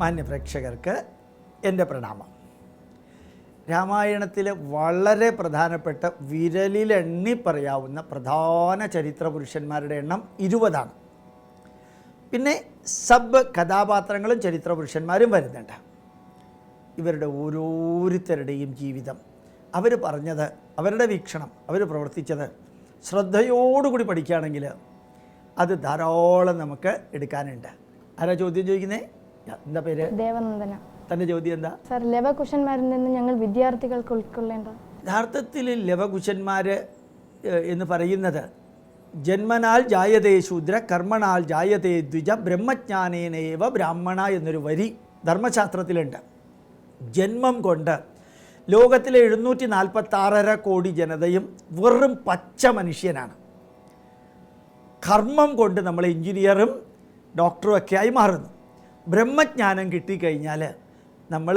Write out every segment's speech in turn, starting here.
മാന്യ പ്രേക്ഷകർക്ക് എന്റെ പ്രണാമം. രാമായണത്തിലെ വളരെ പ്രധാനപ്പെട്ട വിരലിലെണ്ണി പറയാവുന്ന പ്രധാന ചരിത്ര പുരുഷന്മാരുടെ എണ്ണം ഇരുപതാണ്. പിന്നെ സബ് കഥാപാത്രങ്ങളും ചരിത്ര പുരുഷന്മാരും വരുന്നുണ്ട്. ഇവരുടെ ഓരോരുത്തരുടെയും ജീവിതം. അവർ പറഞ്ഞത് അവരുടെ വീക്ഷണം അവർ പ്രവർത്തിച്ചത് ശ്രദ്ധയോടുകൂടി പഠിക്കുകയാണെങ്കിൽ അത് ധാരാളം നമുക്ക് എടുക്കാനുണ്ട്. ആരാ ചോദ്യം ചോദിക്കുന്നേ? എന്താ പേര്? ദേവനന്ദന. തന്റെ ചോദ്യം എന്താ? സർ ലവകുശന്മാരിൽ നിന്ന് ഞങ്ങൾ വിദ്യാർത്ഥികൾക്ക് ഉൾക്കൊള്ളേണ്ട യഥാർത്ഥത്തിൽ ലവകുശന്മാര് എന്ന് പറയുന്നത് ജന്മനാൽ ജായതേ ശൂദ്ര കർമ്മണാൽ ജായതേ ദ്വിജ ബ്രഹ്മജ്ഞാനേനേവ ബ്രാഹ്മണ എന്നൊരു വരി ധർമ്മശാസ്ത്രത്തിലുണ്ട്. ജന്മം കൊണ്ട് ലോകത്തിലെ എഴുന്നൂറ്റി നാൽപ്പത്താറര കോടി ജനതയും വെറും പച്ച മനുഷ്യനാണ്. കർമ്മം കൊണ്ട് നമ്മൾ എഞ്ചിനീയറും ഡോക്ടറും ഒക്കെ ആയി മാറുന്നു. ബ്രഹ്മജ്ഞാനം കിട്ടിക്കഴിഞ്ഞാൽ നമ്മൾ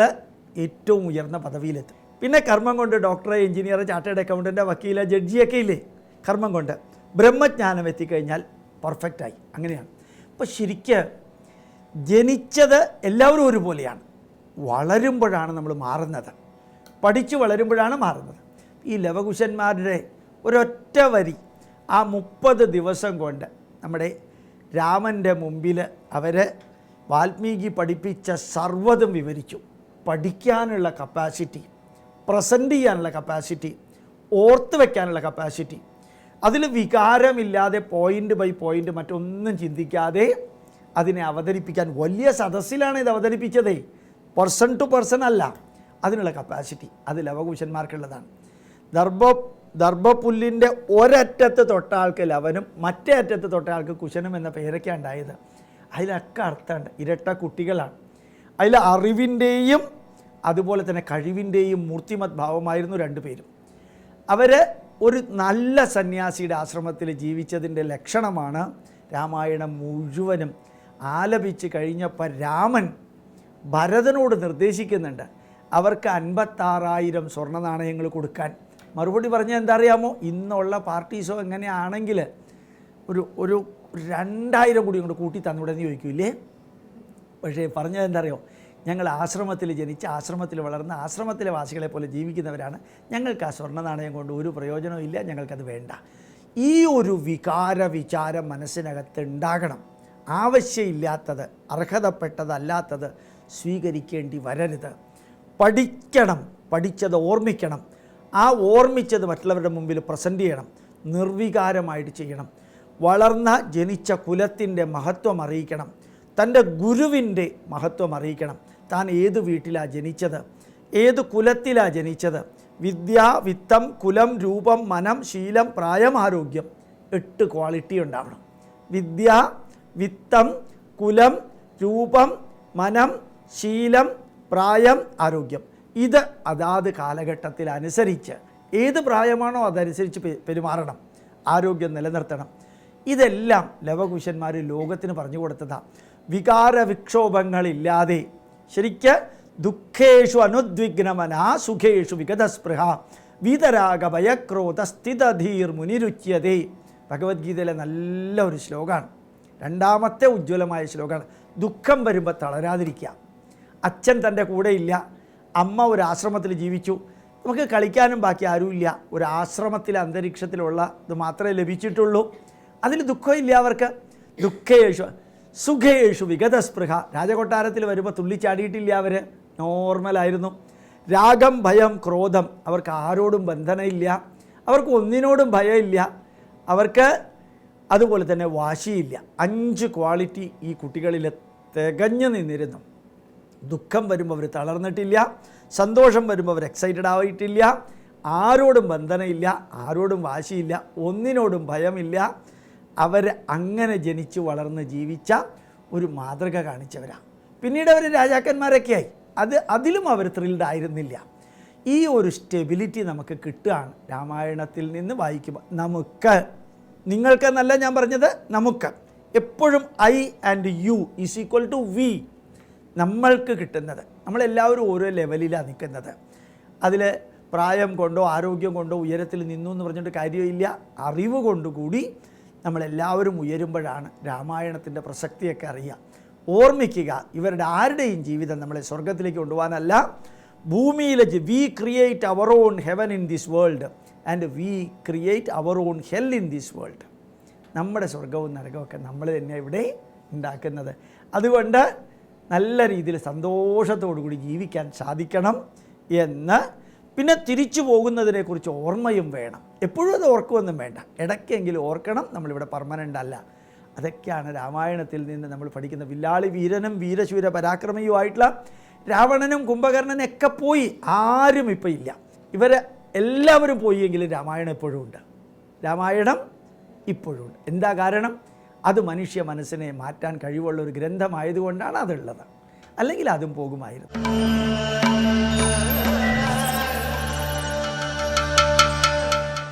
ഏറ്റവും ഉയർന്ന പദവിയിലെത്തും. പിന്നെ കർമ്മം കൊണ്ട് ഡോക്ടറെ എഞ്ചിനീയർ ചാർട്ടേഡ് അക്കൗണ്ടന്റ് വക്കീല ജഡ്ജിയൊക്കെ ഇല്ലേ? കർമ്മം കൊണ്ട് ബ്രഹ്മജ്ഞാനം എത്തിക്കഴിഞ്ഞാൽ പെർഫെക്റ്റായി അങ്ങനെയാണ്. അപ്പോൾ ശരിക്ക് ജനിച്ചത് എല്ലാവരും ഒരുപോലെയാണ്. വളരുമ്പോഴാണ് നമ്മൾ മാറുന്നത്. പഠിച്ചു വളരുമ്പോഴാണ് മാറുന്നത്. ഈ ലവകുശന്മാരുടെ ഒരൊറ്റ വരി ആ മുപ്പത് ദിവസം കൊണ്ട് നമ്മുടെ രാമന്റെ മുമ്പിൽ അവർ വാൽമീകി പഠിപ്പിച്ച സർവതും വിവരിച്ചു. പഠിക്കാനുള്ള കപ്പാസിറ്റി പ്രസന്റ് ചെയ്യാനുള്ള കപ്പാസിറ്റി ഓർത്ത് വയ്ക്കാനുള്ള കപ്പാസിറ്റി അതിൽ വികാരമില്ലാതെ പോയിന്റ് ബൈ പോയിന്റ് മറ്റൊന്നും ചിന്തിക്കാതെ അതിനെ അവതരിപ്പിക്കാൻ വലിയ സദസ്സിലാണ് ഇത് അവതരിപ്പിച്ചതേ. പേഴ്സൺ ടു പേഴ്സൺ അല്ല അതിനുള്ള കപ്പാസിറ്റി അത് ലവകുശന്മാർക്കുള്ളതാണ് ദർഭ ദർഭപുല്ലിന്റെ ഒരറ്റത്ത് തൊട്ട ആൾക്ക് ലവനും മറ്റേ അറ്റത്ത് തൊട്ട ആൾക്ക് കുശനും എന്ന പേരൊക്കെ ഉണ്ടായത്. അതിലൊക്കെ അർത്ഥമുണ്ട്. ഇരട്ട കുട്ടികളാണ്. അതിൽ അറിവിന്റെയും അതുപോലെ തന്നെ കഴിവിന്റെയും മൂർത്തിമത് ഭാവമായിരുന്നു രണ്ടുപേരും അവർ ഒരു നല്ല സന്യാസിയുടെ ആശ്രമത്തിൽ ജീവിച്ചതിന്റെ ലക്ഷണമാണ് രാമായണം മുഴുവനും ആലപിച്ച് കഴിഞ്ഞപ്പോൾ രാമൻ ഭരതനോട് നിർദ്ദേശിക്കുന്നുണ്ട് അവർക്ക് അൻപത്താറായിരം സ്വർണ നാണയങ്ങൾ കൊടുക്കാൻ. മറുപടി പറഞ്ഞാൽ എന്താ അറിയാമോ? ഇന്നുള്ള പാർട്ടീസോ എങ്ങനെയാണെങ്കിൽ ഒരു ഒരു രണ്ടായിരം കൂടി ഇങ്ങോട്ട് കൂട്ടി തന്നൂടെ എന്ന് ചോദിക്കൂലേ പക്ഷേ പറഞ്ഞത് എന്താ അറിയോ ഞങ്ങൾ ആശ്രമത്തിൽ ജനിച്ച് ആശ്രമത്തിൽ വളർന്ന ആശ്രമത്തിലെ വാസികളെ പോലെ ജീവിക്കുന്നവരാണ്. ഞങ്ങൾക്ക് ആ സ്വർണ നാണയം കൊണ്ട് ഒരു പ്രയോജനവും ഇല്ല ഞങ്ങൾക്കത് വേണ്ട. ഈ ഒരു വികാര വിചാരം മനസ്സിനകത്ത് ഉണ്ടാകണം. ആവശ്യമില്ലാത്തത് അർഹതപ്പെട്ടതല്ലാത്തത് സ്വീകരിക്കേണ്ടി വരരുത്. പഠിക്കണം പഠിച്ചത് ഓർമ്മിക്കണം. ആ ഓർമ്മിച്ചത് മറ്റുള്ളവരുടെ മുമ്പിൽ പ്രസന്റ് ചെയ്യണം. നിർവികാരമായിട്ട് ചെയ്യണം. വളർന്ന ജനിച്ച കുലത്തിന്റെ മഹത്വം അറിയിക്കണം. തന്റെ ഗുരുവിന്റെ മഹത്വം അറിയിക്കണം. താൻ ഏത് വീട്ടിലാണ് ജനിച്ചത്? ഏത് കുലത്തിലാണ് ജനിച്ചത്? വിദ്യ വിത്തം കുലം രൂപം മനം ശീലം പ്രായം ആരോഗ്യം. എട്ട് ക്വാളിറ്റി ഉണ്ടാവണം. വിദ്യ വിത്തം കുലം രൂപം മനം ശീലം പ്രായം ആരോഗ്യം. ഇത് അതാത് കാലഘട്ടത്തിൽ അനുസരിച്ച് ഏത് പ്രായമാണോ അതനുസരിച്ച് പെരുമാറണം. ആരോഗ്യം നിലനിർത്തണം. ഇതെല്ലാം ലവകുശന്മാർ ലോകത്തിന് പറഞ്ഞു കൊടുത്തതാണ് വികാര വിക്ഷോഭങ്ങളില്ലാതെ ശരിക്ക് ദുഃഖേഷു അനുദ്വിഗ്നമന സുഖേഷു വിഗതസ്പൃഹ. വീതരാഗ ഭയക്രോധ സ്ഥിതധീർ മുനിരുച്യതേ ഭഗവത്ഗീതയിലെ നല്ല ഒരു ശ്ലോകമാണ് രണ്ടാമത്തെ ഉജ്ജ്വലമായ ശ്ലോകമാണ് ദുഃഖം വരുമ്പോൾ തളരാതിരിക്കുക അച്ഛൻ തന്റെ കൂടെയില്ല അമ്മ ഒരു ആശ്രമത്തിൽ ജീവിച്ചു. നമുക്ക് കളിക്കാനും ബാക്കി ആരുമില്ല. ഒരു ആശ്രമത്തിലെ അന്തരീക്ഷത്തിലുള്ള ഇത് മാത്രമേ ലഭിച്ചിട്ടുള്ളൂ. അതിൽ ദുഃഖമില്ല അവർക്ക്. ദുഃഖേഷു സുഖേഷു വിഗതസ്പൃഹ. രാജകൊട്ടാരത്തിൽ വരുമ്പോൾ തുള്ളിച്ചാടിയിട്ടില്ല അവർ നോർമലായിരുന്നു രാഗം ഭയം ക്രോധം. അവർക്ക് ആരോടും ബന്ധനമില്ല അവർക്ക് ഒന്നിനോടും ഭയമില്ല. അവർക്ക് അതുപോലെ തന്നെ വാശിയില്ല. അഞ്ച് ക്വാളിറ്റി ഈ കുട്ടികളിൽ തികഞ്ഞു നിന്നിരുന്നു. ദുഃഖം വരുമ്പോൾ അവർ തളർന്നിട്ടില്ല. സന്തോഷം വരുമ്പോൾ അവർ എക്സൈറ്റഡ് ആയിട്ടില്ല. ആരോടും ബന്ധനമില്ല ആരോടും വാശിയില്ല. ഒന്നിനോടും ഭയമില്ല. അവർ അങ്ങനെ ജനിച്ച് വളർന്ന് ജീവിച്ച ഒരു മാതൃക കാണിച്ചവരാണ് പിന്നീട് അവർ രാജാക്കന്മാരൊക്കെയായി. അത് അതിലും അവർ ത്രിൽഡ് ആയിരുന്നില്ല. ഈ ഒരു സ്റ്റെബിലിറ്റി നമുക്ക് കിട്ടുകയാണ് രാമായണത്തിൽ നിന്ന് വായിക്കുമ്പോൾ നമുക്ക് നിങ്ങൾക്കെന്നല്ല ഞാൻ പറഞ്ഞത് നമുക്ക്. എപ്പോഴും I and you is equal to we നമ്മൾക്ക് കിട്ടുന്നത്. നമ്മളെല്ലാവരും ഓരോ ലെവലിലാണ് നിൽക്കുന്നത് അതിൽ പ്രായം കൊണ്ടോ ആരോഗ്യം കൊണ്ടോ ഉയരത്തിൽ നിന്നു എന്ന് പറഞ്ഞിട്ട് കാര്യമില്ല. അറിവ് കൊണ്ടുകൂടി നമ്മളെല്ലാവരും ഉയരുമ്പോഴാണ് രാമായണത്തിന്റെ പ്രസക്തിയൊക്കെ അറിയുക. ഓർമ്മിക്കുക ഇവരുടെ ആരുടെയും ജീവിതം നമ്മളെ സ്വർഗത്തിലേക്ക് കൊണ്ടുപോകാനല്ല. ഭൂമിയിലെ we create our own heaven in this world and we create our own hell in this world നമ്മുടെ സ്വർഗവും നരകമൊക്കെ നമ്മൾ തന്നെ ഇവിടെ ഉണ്ടാക്കുന്നത്. അതുകൊണ്ട് നല്ല രീതിയിൽ സന്തോഷത്തോടു കൂടി ജീവിക്കാൻ സാധിക്കണം എന്ന് പിന്നെ തിരിച്ചു പോകുന്നതിനെക്കുറിച്ച് ഓർമ്മയും വേണം. എപ്പോഴും അത് ഓർക്കുമെന്നും വേണ്ട. ഇടയ്ക്കെങ്കിലും ഓർക്കണം. നമ്മളിവിടെ പെർമനന്റ് അല്ല. അതൊക്കെയാണ് രാമായണത്തിൽ നിന്ന് നമ്മൾ പഠിക്കുന്ന വില്ലാളി വീരനും വീരശൂര പരാക്രമിയുമായിട്ടുള്ള രാവണനും കുംഭകർണനും ഒക്കെ പോയി. ആരും ഇപ്പം ഇല്ല. ഇവർ എല്ലാവരും പോയി എങ്കിലും രാമായണം എപ്പോഴും ഉണ്ട്. രാമായണം ഇപ്പോഴും ഉണ്ട്. എന്താ കാരണം? അത് മനുഷ്യ മനസ്സിനെ മാറ്റാൻ കഴിവുള്ള ഒരു ഗ്രന്ഥമായതുകൊണ്ടാണ് അതുള്ളത്. അല്ലെങ്കിൽ അതും പോകുമായിരുന്നു.